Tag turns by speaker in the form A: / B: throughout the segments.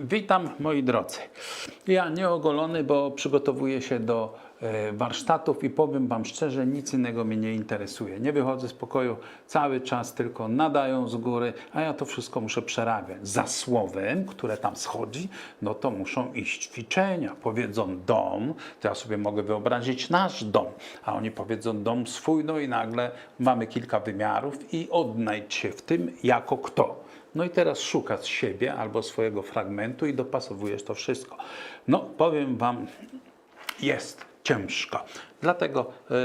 A: Witam moi drodzy. Ja nieogolony, bo przygotowuję się do e, warsztatów i powiem Wam szczerze, nic innego mnie nie interesuje. Nie wychodzę z pokoju cały czas, tylko nadają z góry, a ja to wszystko muszę przerabiać. Za słowem, które tam schodzi, no to muszą iść ćwiczenia. Powiedzą dom, to ja sobie mogę wyobrazić nasz dom, a oni powiedzą dom swój, no i nagle mamy kilka wymiarów i odnajdź się w tym jako kto. No i teraz szukasz siebie albo swojego fragmentu i dopasowujesz to wszystko. No, powiem Wam, jest ciężko. Dlatego e, e,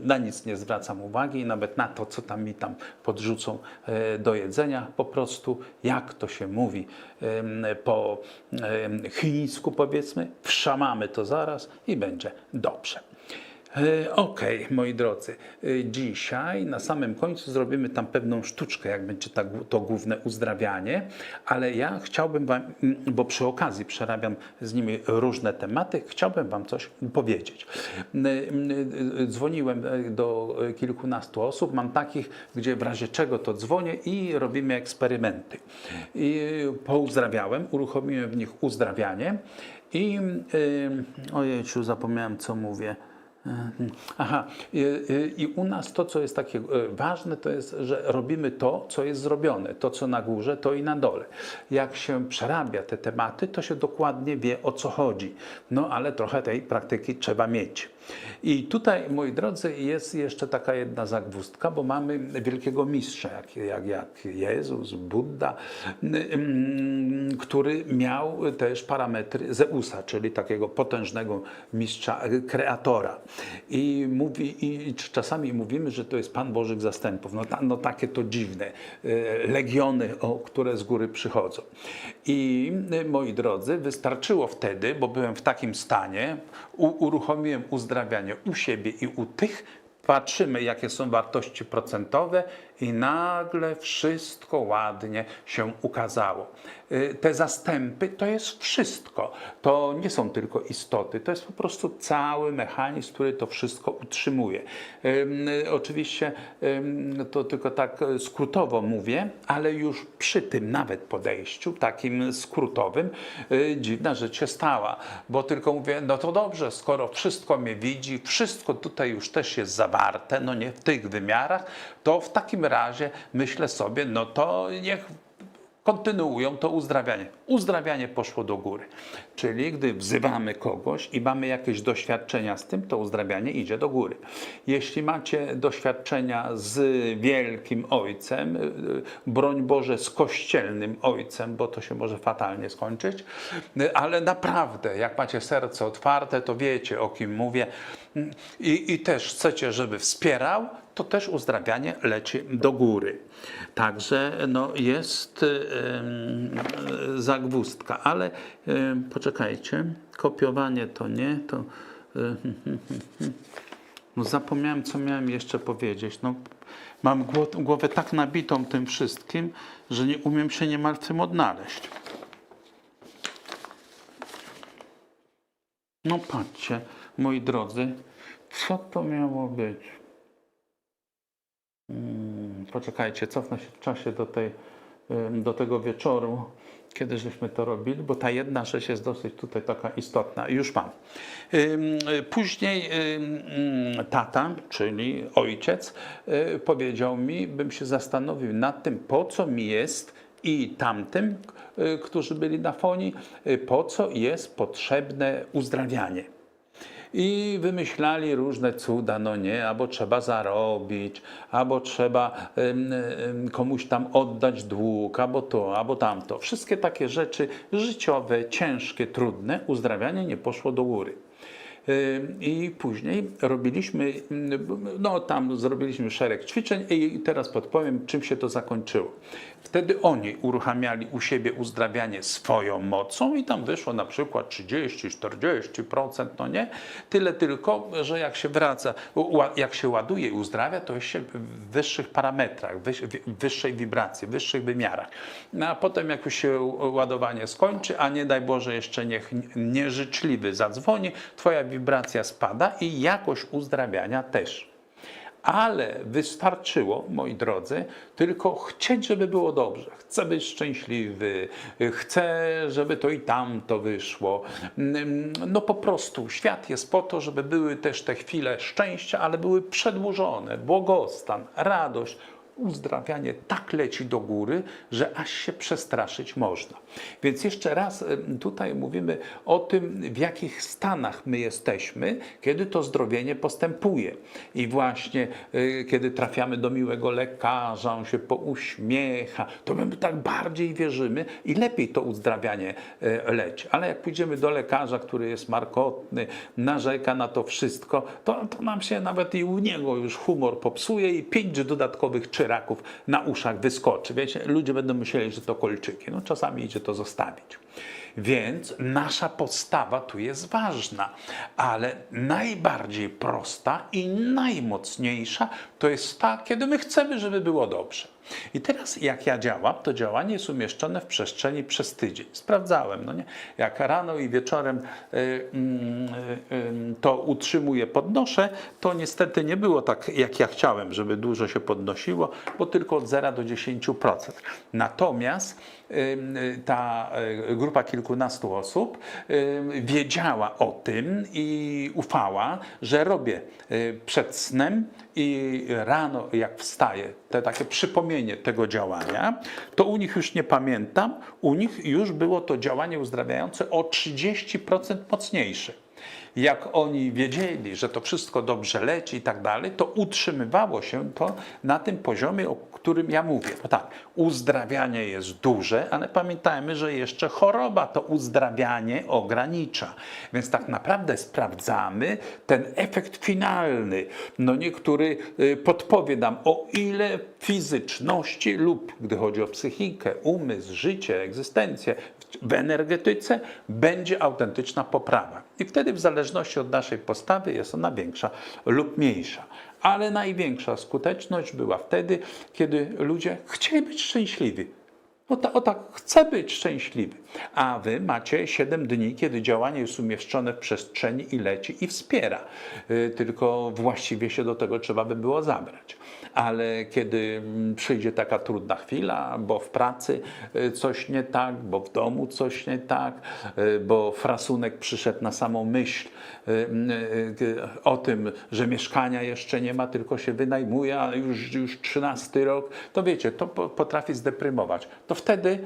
A: na nic nie zwracam uwagi, nawet na to, co tam mi tam podrzucą e, do jedzenia. Po prostu, jak to się mówi em, po em, chińsku, powiedzmy, wszamamy to zaraz i będzie dobrze. E, Okej, moi drodzy, e, dzisiaj na samym końcu zrobimy tam pewną sztuczkę, jak będzie to główne uzdrawianie, ale ja chciałbym Wam, bo przy okazji przerabiam z nimi różne tematy, chciałbym Wam coś powiedzieć. M, Dzwoniłem e, do kilkunastu osób, mam takich, gdzie w razie czego to dzwonię i robimy eksperymenty. I pouzdrawiałem, uruchomiłem w nich uzdrawianie i y, ojejciu, zapomniałem co mówię. Aha, I, i- i u nas to, co jest takie e, ważne, to jest, że robimy to, co jest zrobione. To, co na górze, to i na dole. Jak się przerabia te tematy, to się dokładnie wie, o co chodzi. No, ale trochę tej praktyki trzeba mieć. I tutaj, moi drodzy, jest jeszcze taka jedna zagwózdka, bo mamy wielkiego mistrza, jak, jak, jak Jezus, Buddha, mm, który miał też parametry Zeusa, czyli takiego potężnego mistrza, e, kreatora. I, mówi, i czasami mówimy, że to jest Pan Bożych Zastępów. No, ta, no takie to dziwne. e, Legiony, o, które z góry przychodzą. I e, moi drodzy, wystarczyło wtedy, bo byłem w takim stanie, u, uruchomiłem u siebie i u tych, patrzymy, jakie są wartości procentowe, i nagle wszystko ładnie się ukazało. Y, Te zastępy to jest wszystko. To nie są tylko istoty, to jest po prostu cały mechanizm, który to wszystko utrzymuje. Ym, Oczywiście to tylko tak skrótowo mówię, ale już przy tym nawet podejściu, takim skrótowym, y, dziwna rzecz się stała, bo tylko mówię, no to dobrze, skoro wszystko mnie widzi, wszystko tutaj już też jest zawarte, no nie w tych wymiarach, to w takim razie myślę sobie, no to niech kontynuują to uzdrawianie. Uzdrawianie poszło do góry. Czyli gdy wzywamy kogoś i mamy jakieś doświadczenia z tym, to uzdrawianie idzie do góry. Jeśli macie doświadczenia z wielkim ojcem, y, y, broń Boże z kościelnym ojcem, bo to się może fatalnie skończyć, y, ale naprawdę, jak macie serce otwarte, to wiecie o kim mówię Mm, i, i też chcecie, żeby wspierał, to też uzdrawianie leci do góry. Także no, jest e, zagwózdka, ale poczekajcie, kopiowanie to nie, to e, no, zapomniałem, co miałem jeszcze powiedzieć. No, mam gło- głowę tak nabitą tym wszystkim, że nie umiem się niemal w tym odnaleźć. No patrzcie, moi drodzy, co to miało być? Mm, Poczekajcie, cofnę się w czasie do, tej, ym, do tego wieczoru, kiedy żeśmy to robili, bo ta jedna rzecz jest dosyć tutaj taka istotna. Już mam. Y, Później mm, tata, czyli ojciec, y, powiedział mi, bym się zastanowił nad tym, po co mi jest i tamtym, y, którzy byli na fonii, y, po co jest potrzebne uzdrawianie. I wymyślali różne cuda, no nie, albo trzeba zarobić, albo trzeba komuś tam oddać dług, albo to, albo tamto. Wszystkie takie rzeczy życiowe, ciężkie, trudne, uzdrawianie nie poszło do góry. I później robiliśmy, no tam zrobiliśmy szereg ćwiczeń i teraz podpowiem, czym się to zakończyło. Wtedy oni uruchamiali u siebie uzdrawianie swoją mocą i tam wyszło na przykład 30-40%, no nie? Tyle tylko, że jak się wraca, jak się ładuje i uzdrawia, to jest się w wyższych parametrach, w wyższej wibracji, w wyższych wymiarach. No a potem jak już się ładowanie skończy, a nie daj Boże jeszcze niech nieżyczliwy zadzwoni, twoja wibracja spada i jakość uzdrawiania też. Ale wystarczyło, moi drodzy, tylko chcieć, żeby było dobrze. Chcę być szczęśliwy, chcę, żeby to i tamto wyszło. Mm, No po prostu świat jest po to, żeby były też te chwile szczęścia, ale były przedłużone. Błogostan, radość, uzdrawianie tak leci do góry, że aż się przestraszyć można. Więc jeszcze raz em, tutaj mówimy o tym, w jakich stanach my jesteśmy, kiedy to zdrowienie postępuje. I właśnie y, kiedy trafiamy do miłego lekarza, on się pouśmiecha, to my tak bardziej wierzymy i lepiej to uzdrawianie y, leci. Ale jak pójdziemy do lekarza, który jest markotny, narzeka na to wszystko, to, to nam się nawet i u niego już humor popsuje i pięć dodatkowych czyraków na uszach wyskoczy. Wiecie, ludzie będą myśleli, że to kolczyki. No czasami idzie to zostawić. Więc nasza postawa tu jest ważna, ale najbardziej prosta i najmocniejsza to jest ta, kiedy my chcemy, żeby było dobrze. I teraz jak ja działam, to działanie jest umieszczone w przestrzeni przez tydzień. Sprawdzałem, no nie? Jak rano i wieczorem y, mm, y, y, to utrzymuję, podnoszę, to niestety nie było tak, jak ja chciałem, żeby dużo się podnosiło, bo tylko od 0 do 10%. Natomiast ta y, grupa kilkunastu osób wiedziała o tym i ufała, że robię y, przed snem i rano, jak wstaję, te takie przypomnienie tego działania, to u nich już nie pamiętam, u nich już było to działanie uzdrawiające o 30% mocniejsze. Jak oni wiedzieli, że to wszystko dobrze leci i tak dalej, to utrzymywało się to na tym poziomie, o którym ja mówię. No tak, uzdrawianie jest duże, ale pamiętajmy, że jeszcze choroba to uzdrawianie ogranicza. Więc tak naprawdę sprawdzamy ten efekt finalny. No niektóry y, podpowie nam, o ile fizyczności lub, gdy chodzi o psychikę, umysł, życie, egzystencję, w energetyce będzie autentyczna poprawa. I wtedy w zależności od naszej postawy jest ona większa lub mniejsza. Ale największa skuteczność była wtedy, kiedy ludzie chcieli być szczęśliwi. O, ta, tak, chcę być szczęśliwy. A wy macie 7 dni, kiedy działanie jest umieszczone w przestrzeni i leci i wspiera. Y, Tylko właściwie się do tego trzeba by było zabrać. Ale kiedy mm, przyjdzie taka trudna chwila, bo w pracy y, coś nie tak, bo w domu coś nie tak, y, bo frasunek przyszedł na samą myśl y, o tym, że mieszkania jeszcze nie ma, tylko się wynajmuje, a już, już 13 rok, to wiecie, to po- potrafi zdeprymować. To wtedy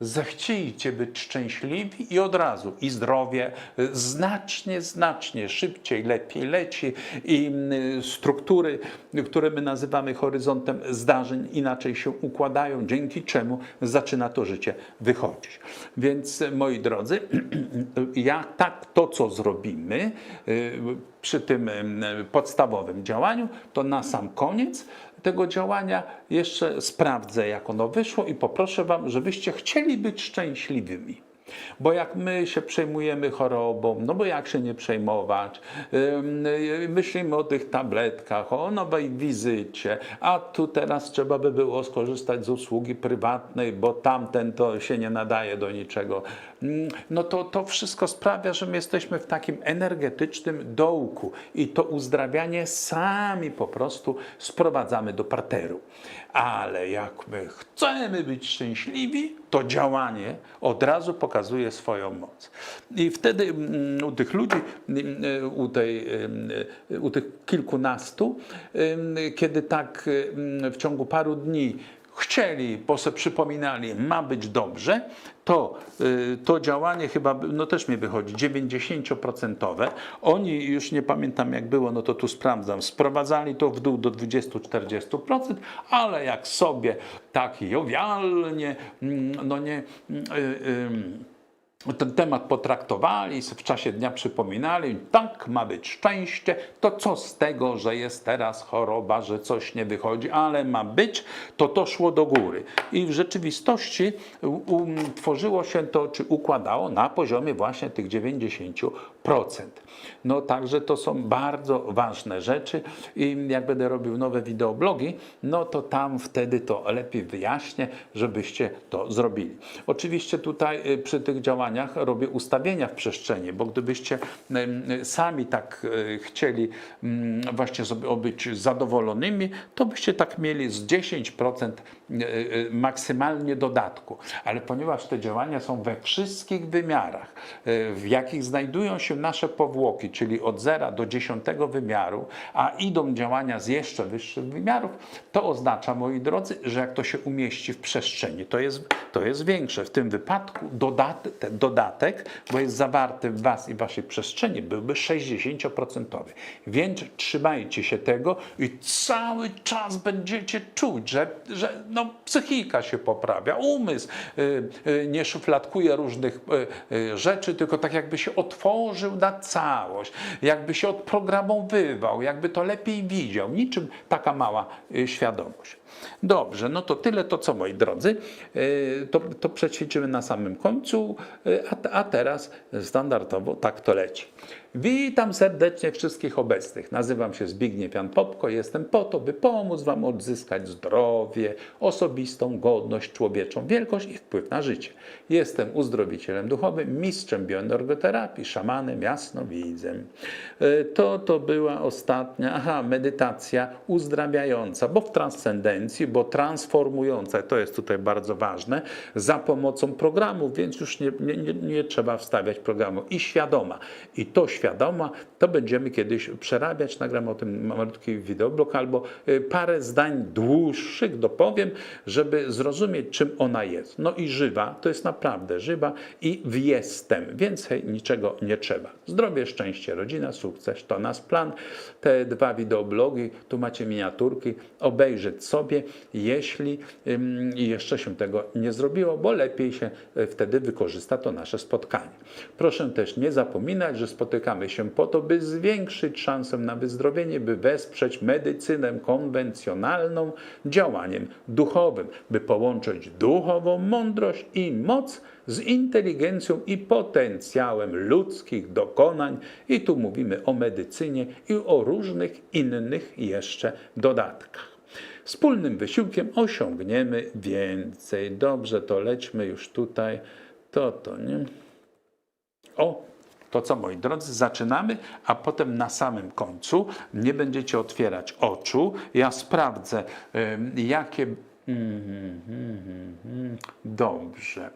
A: zechciejcie być szczęśliwi i od razu i zdrowie y, znacznie, znacznie szybciej, lepiej leci i y, struktury, które my nazywamy horyzontem zdarzeń, inaczej się układają, dzięki czemu zaczyna to życie wychodzić. Więc moi drodzy, ja tak to, co zrobimy y, przy tym y, podstawowym działaniu, to na sam koniec tego działania jeszcze sprawdzę, jak ono wyszło i poproszę Wam, żebyście chcieli być szczęśliwymi. Bo jak my się przejmujemy chorobą, no bo jak się nie przejmować, y, myślimy o tych tabletkach, o nowej wizycie, a tu teraz trzeba by było skorzystać z usługi prywatnej, bo tamten to się nie nadaje do niczego. No to to wszystko sprawia, że my jesteśmy w takim energetycznym dołku i to uzdrawianie sami po prostu sprowadzamy do parteru. Ale jak my chcemy być szczęśliwi, to działanie od razu pokazuje swoją moc. I wtedy mm, u tych ludzi, mm, u, tej, mm, u tych kilkunastu, kiedy tak w ciągu paru dni chcieli, bo sobie przypominali, ma być dobrze, to y, to działanie chyba, no też mi wychodzi, 90%. Oni, już nie pamiętam jak było, no to tu sprawdzam, sprowadzali to w dół do 20-40%, ale jak sobie tak jowialnie, mm, no nie... y, y, ten temat potraktowali, w czasie dnia przypominali, tak ma być szczęście, to co z tego, że jest teraz choroba, że coś nie wychodzi, ale ma być, to to szło do góry. I w rzeczywistości tworzyło się to, czy układało na poziomie właśnie tych 90%. No także to są bardzo ważne rzeczy i jak będę robił nowe wideoblogi, no to tam wtedy to lepiej wyjaśnię, żebyście to zrobili. Oczywiście tutaj y, przy tych działaniach robię ustawienia w przestrzeni, bo gdybyście sami tak e, chcieli mm, właśnie być zadowolonymi, to byście tak mieli z 10% e, e, maksymalnie dodatku. Ale ponieważ te działania są we wszystkich wymiarach, w jakich znajdują się nasze powłoki, czyli od 0 do 10 wymiaru, a idą działania z jeszcze wyższych wymiarów, to oznacza, moi drodzy, że jak to się umieści w przestrzeni, to jest, to jest większe. W tym wypadku dodat, ten dodatek, bo jest zawarty w Was i Waszej przestrzeni, byłby 60%. Więc trzymajcie się tego i cały czas będziecie czuć, że, że no, psychika się poprawia, umysł y, y, nie szufladkuje różnych y, rzeczy, tylko tak jakby się otworzył na całość, jakby się odprogramowywał, jakby to lepiej widział. Niczym taka mała y, świadomość. Dobrze, no to tyle to co moi drodzy. Y, To, to przećwiczymy na samym końcu, y, a, a teraz standardowo tak to leci. Witam serdecznie wszystkich obecnych. Nazywam się Zbigniew Jan Popko. Jestem po to, by pomóc Wam odzyskać zdrowie, osobistą godność człowieczą, wielkość i wpływ na życie. Jestem uzdrowicielem duchowym, mistrzem bioenergoterapii, szamanem, jasnowidzem. Y, To to była ostatnia, aha, medytacja uzdrawiająca, bo w transcendencji, bo transformująca, to jest tutaj bardzo ważne, za pomocą programów, więc już nie, nie, nie, nie trzeba wstawiać programu i świadoma. I to świadoma, to będziemy kiedyś przerabiać, nagram o tym malutki wideoblog albo y, parę zdań dłuższych dopowiem, żeby zrozumieć, czym ona jest. No i żywa, to jest naprawdę żywa i w jestem. Więcej niczego nie trzeba. Zdrowie, szczęście, rodzina, sukces, to nasz plan. Te dwa wideoblogi, tu macie miniaturki, obejrzeć sobie, jeśli jeszcze się tego nie zrobiło, bo lepiej się y, wtedy wykorzysta to nasze spotkanie. Proszę też nie zapominać, że spotykamy się po to, by zwiększyć szansę na wyzdrowienie, by wesprzeć medycynę konwencjonalną działaniem duchowym, by połączyć duchową mądrość i moc z inteligencją i potencjałem ludzkich dokonań. I tu mówimy o medycynie i o różnych innych jeszcze dodatkach. Wspólnym wysiłkiem osiągniemy więcej. Dobrze, to lećmy już tutaj. To, to, nie? O, to co moi drodzy, zaczynamy, a potem na samym końcu nie będziecie otwierać oczu. Ja sprawdzę, jakie. Mhm, mhm, mhm. Dobrze.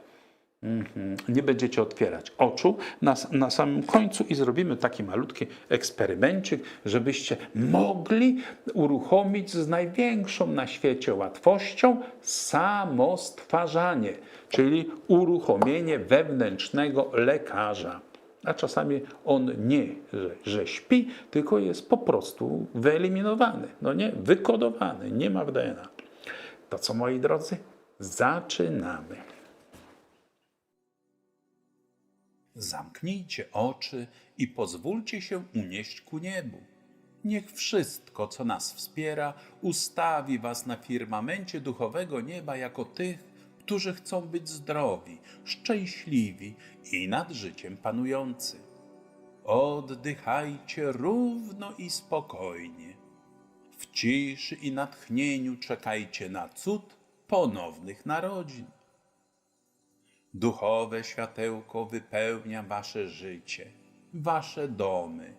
A: Mhm. Nie będziecie otwierać oczu na, na samym końcu i zrobimy taki malutki eksperymencik, żebyście mogli uruchomić z największą na świecie łatwością samostwarzanie, czyli uruchomienie wewnętrznego lekarza. A czasami on nie, że, że śpi, tylko jest po prostu wyeliminowany, no nie, wykodowany, nie ma w DNA. To co moi drodzy? Zaczynamy.
B: Zamknijcie oczy i pozwólcie się unieść ku niebu. Niech wszystko, co nas wspiera, ustawi Was na firmamencie duchowego nieba jako tych, którzy chcą być zdrowi, szczęśliwi i nad życiem panujący. Oddychajcie równo i spokojnie. W ciszy i natchnieniu czekajcie na cud ponownych narodzin. Duchowe światełko wypełnia wasze życie, wasze domy,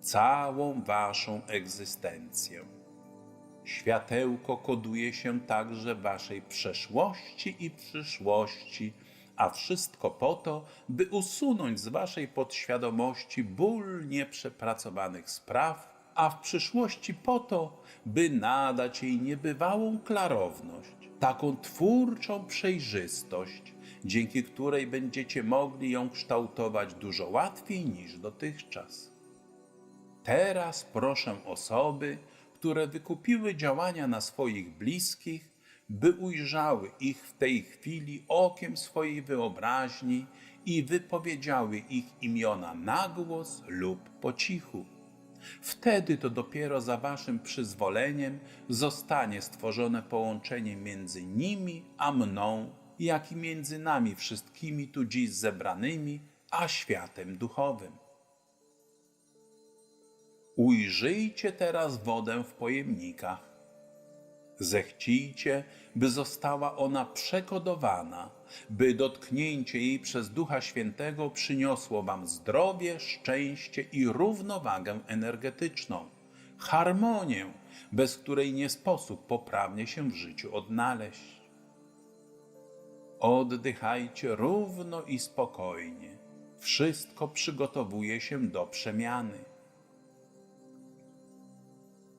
B: całą waszą egzystencję. Światełko koduje się także waszej przeszłości i przyszłości, a wszystko po to, by usunąć z waszej podświadomości ból nieprzepracowanych spraw, a w przyszłości po to, by nadać jej niebywałą klarowność, taką twórczą przejrzystość, dzięki której będziecie mogli ją kształtować dużo łatwiej niż dotychczas. Teraz proszę osoby, które wykupiły działania na swoich bliskich, by ujrzały ich w tej chwili okiem swojej wyobraźni i wypowiedziały ich imiona na głos lub po cichu. Wtedy to dopiero za waszym przyzwoleniem zostanie stworzone połączenie między nimi a mną, jak i między nami wszystkimi tu dziś zebranymi, a światem duchowym. Ujrzyjcie teraz wodę w pojemnikach. Zechcijcie, by została ona przekodowana by dotknięcie jej przez Ducha Świętego przyniosło Wam zdrowie, szczęście i równowagę energetyczną, harmonię, bez której nie sposób poprawnie się w życiu odnaleźć. Oddychajcie równo i spokojnie. Wszystko przygotowuje się do przemiany.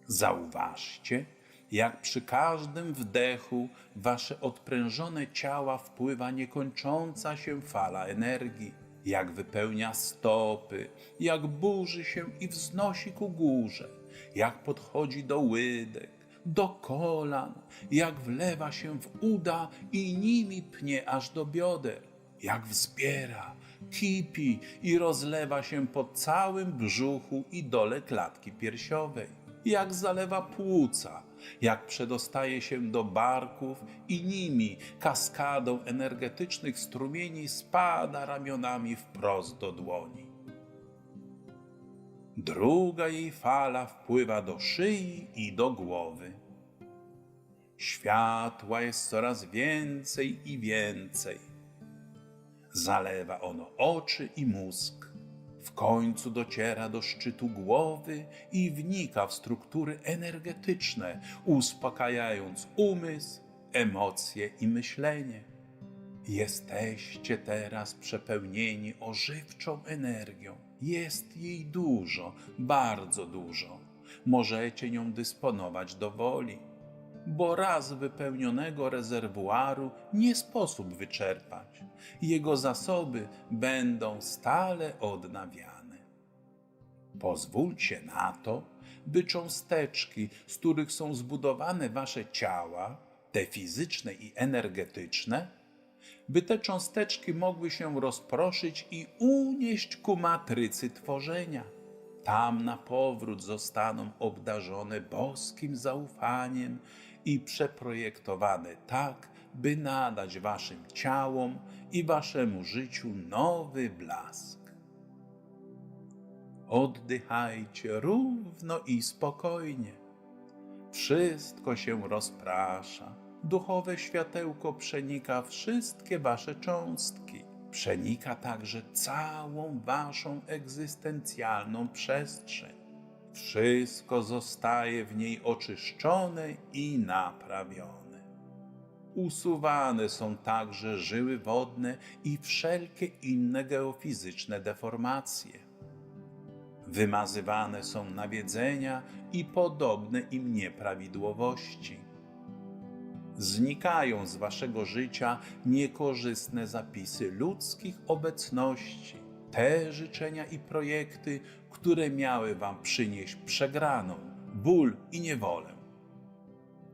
B: Zauważcie, jak przy każdym wdechu wasze odprężone ciała wpływa niekończąca się fala energii, jak wypełnia stopy, jak burzy się i wznosi ku górze, jak podchodzi do łydek, do kolan, jak wlewa się w uda i nimi pnie aż do bioder, jak wzbiera, kipi i rozlewa się po całym brzuchu i dole klatki piersiowej, jak zalewa płuca, jak przedostaje się do barków i nimi kaskadą energetycznych strumieni spada ramionami wprost do dłoni. Druga jej fala wpływa do szyi i do głowy. Światła jest coraz więcej i więcej. Zalewa ono oczy i mózg. W końcu dociera do szczytu głowy i wnika w struktury energetyczne, uspokajając umysł, emocje i myślenie. Jesteście teraz przepełnieni ożywczą energią. Jest jej dużo, bardzo dużo. Możecie nią dysponować do woli, bo raz wypełnionego rezerwuaru nie sposób wyczerpać. Jego zasoby będą stale odnawiane. Pozwólcie na to, by cząsteczki, z których są zbudowane wasze ciała, te fizyczne i energetyczne, by te cząsteczki mogły się rozproszyć i unieść ku matrycy tworzenia. Tam na powrót zostaną obdarzone boskim zaufaniem i przeprojektowane tak, by nadać waszym ciałom i waszemu życiu nowy blask. Oddychajcie równo i spokojnie. Wszystko się rozprasza. Duchowe światełko przenika wszystkie wasze cząstki. Przenika także całą waszą egzystencjalną przestrzeń. Wszystko zostaje w niej oczyszczone i naprawione. Usuwane są także żyły wodne i wszelkie inne geofizyczne deformacje. Wymazywane są nawiedzenia i podobne im nieprawidłowości. Znikają z waszego życia niekorzystne zapisy ludzkich obecności, te życzenia i projekty, które miały wam przynieść przegraną, ból i niewolę.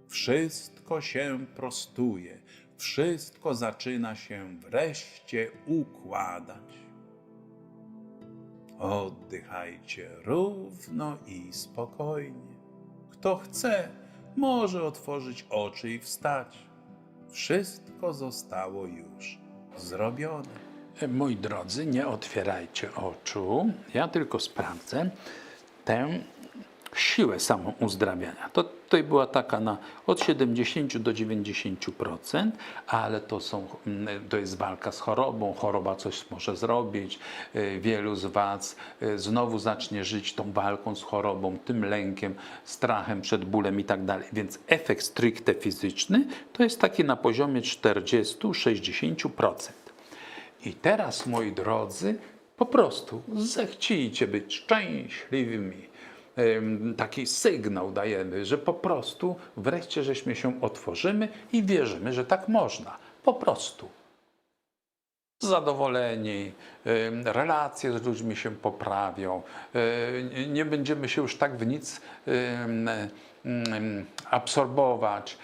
B: Wszystko się prostuje, wszystko zaczyna się wreszcie układać. Oddychajcie równo i spokojnie. Kto chce, może otworzyć oczy i wstać. Wszystko zostało już zrobione.
A: Moi drodzy, nie otwierajcie oczu. Ja tylko sprawdzę tę siłę samą uzdrawiania. To tutaj była taka na od 70 do 90%, ale to, są, mm, to jest walka z chorobą. Choroba coś może zrobić. E, Wielu z Was e, znowu zacznie żyć tą walką z chorobą, tym lękiem, strachem przed bólem i tak dalej. Więc efekt stricte fizyczny to jest taki na poziomie 40-60%. I teraz, moi drodzy, po prostu zechcijcie być szczęśliwymi. Ym, Taki sygnał dajemy, że po prostu wreszcie żeśmy się otworzymy i wierzymy, że tak można. Po prostu. Zadowoleni, relacje z ludźmi się poprawią, nie będziemy się już tak w nic absorbować.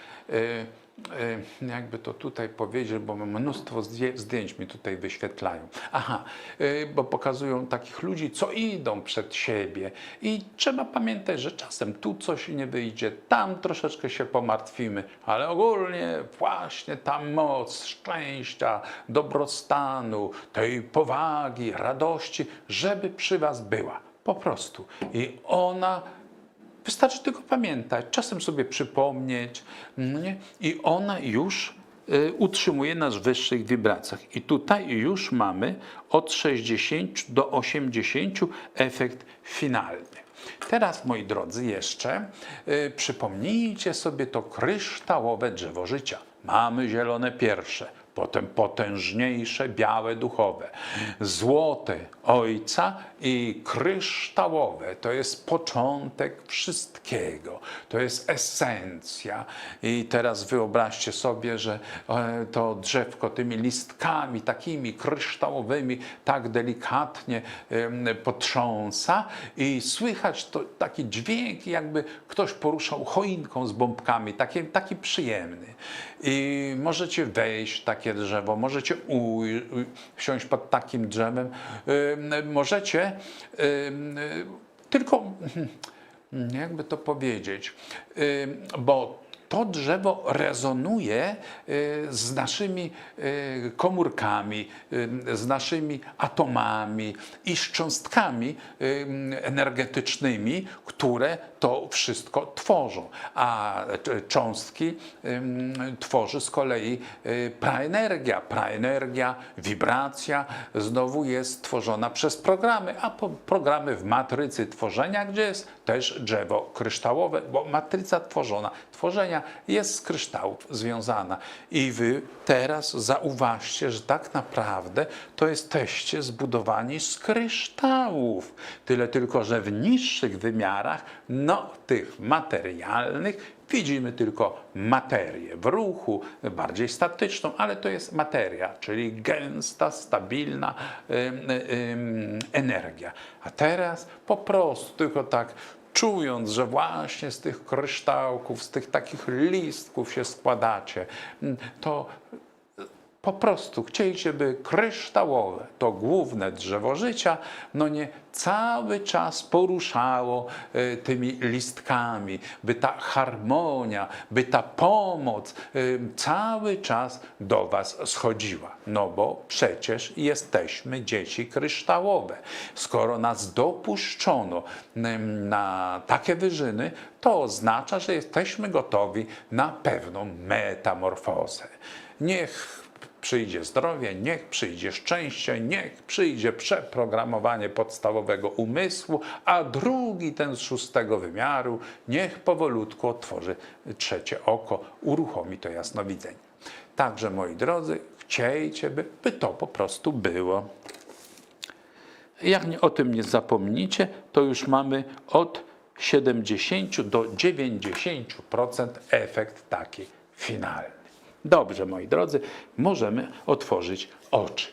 A: Y, jakby to tutaj powiedzieć, bo mnóstwo zdję- zdjęć mi tutaj wyświetlają. Aha, y, bo pokazują takich ludzi, co idą przed siebie i trzeba pamiętać, że czasem tu coś nie wyjdzie, tam troszeczkę się pomartwimy, ale ogólnie właśnie ta moc szczęścia, dobrostanu, tej powagi, radości, żeby przy was była. Po prostu. I ona Wystarczy tylko pamiętać, czasem sobie przypomnieć, no nie? i ona już y, utrzymuje nas w wyższych wibracjach. I tutaj już mamy od 60 do 80 efekt finalny. Teraz, moi drodzy, jeszcze y, przypomnijcie sobie to kryształowe drzewo życia. Mamy zielone pierwsze, potem potężniejsze, białe duchowe, złote Ojca i kryształowe. To jest początek wszystkiego, to jest esencja. I teraz wyobraźcie sobie, że e, to drzewko tymi listkami takimi kryształowymi tak delikatnie potrząsa i słychać to, taki dźwięk, jakby ktoś poruszał choinką z bombkami, taki, taki przyjemny. I możecie wejść w takie drzewo, możecie wsiąść pod takim drzewem, możecie tylko, hmm, jakby to powiedzieć, bo to drzewo rezonuje y, z naszymi y, komórkami, y, z naszymi atomami i szcząstkami y, energetycznymi, które to wszystko tworzą. A cząstki tworzy z kolei praenergia. Praenergia, wibracja znowu jest tworzona przez programy, a programy w matrycy tworzenia, gdzie jest też drzewo kryształowe, bo matryca tworzona, tworzenia jest z kryształów związana. I wy teraz zauważcie, że tak naprawdę to jesteście zbudowani z kryształów. Tyle tylko, że w niższych wymiarach, no tych materialnych, widzimy tylko materię w ruchu, bardziej statyczną, ale to jest materia, czyli gęsta, stabilna energia. A teraz po prostu tylko tak czując, że właśnie z tych kryształków, z tych takich listków się składacie, to po prostu chcieliście, by kryształowe, to główne drzewo życia, no nie cały czas poruszało e, tymi listkami, by ta harmonia, by ta pomoc e, cały czas do Was schodziła. No bo przecież jesteśmy dzieci kryształowe. Skoro nas dopuszczono na takie wyżyny, to oznacza, że jesteśmy gotowi na pewną metamorfozę. Niech przyjdzie zdrowie, niech przyjdzie szczęście, niech przyjdzie przeprogramowanie podstawowego umysłu, a drugi, ten z szóstego wymiaru, niech powolutku otworzy trzecie oko, uruchomi to jasnowidzenie. Także, moi drodzy, chciejcie, by, by to po prostu było. Jak nie, o tym nie zapomnicie, to już mamy od 70 do 90% efekt taki finalny. Dobrze, moi drodzy, możemy otworzyć oczy,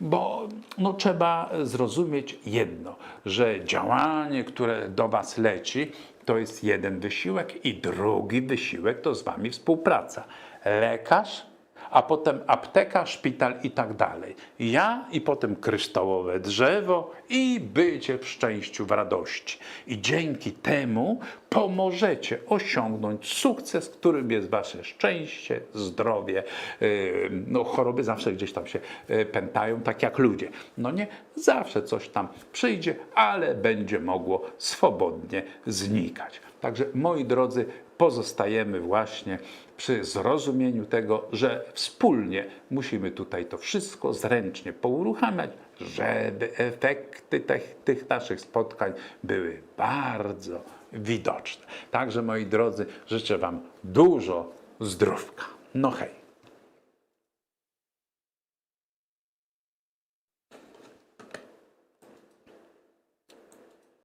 A: bo no, trzeba zrozumieć jedno, że działanie, które do Was leci, to jest jeden wysiłek i drugi wysiłek to z Wami współpraca. Lekarz, a potem apteka, szpital i tak dalej. Ja i potem kryształowe drzewo i bycie w szczęściu, w radości. I dzięki temu pomożecie osiągnąć sukces, którym jest wasze szczęście, zdrowie. Yy, No, choroby zawsze gdzieś tam się yy, pętają, tak jak ludzie. No nie, zawsze coś tam przyjdzie, ale będzie mogło swobodnie znikać. Także moi drodzy, pozostajemy właśnie przy zrozumieniu tego, że wspólnie musimy tutaj to wszystko zręcznie pouruchamiać, żeby efekty tych, tych naszych spotkań były bardzo widoczne. Także moi drodzy, życzę Wam dużo zdrówka. No hej.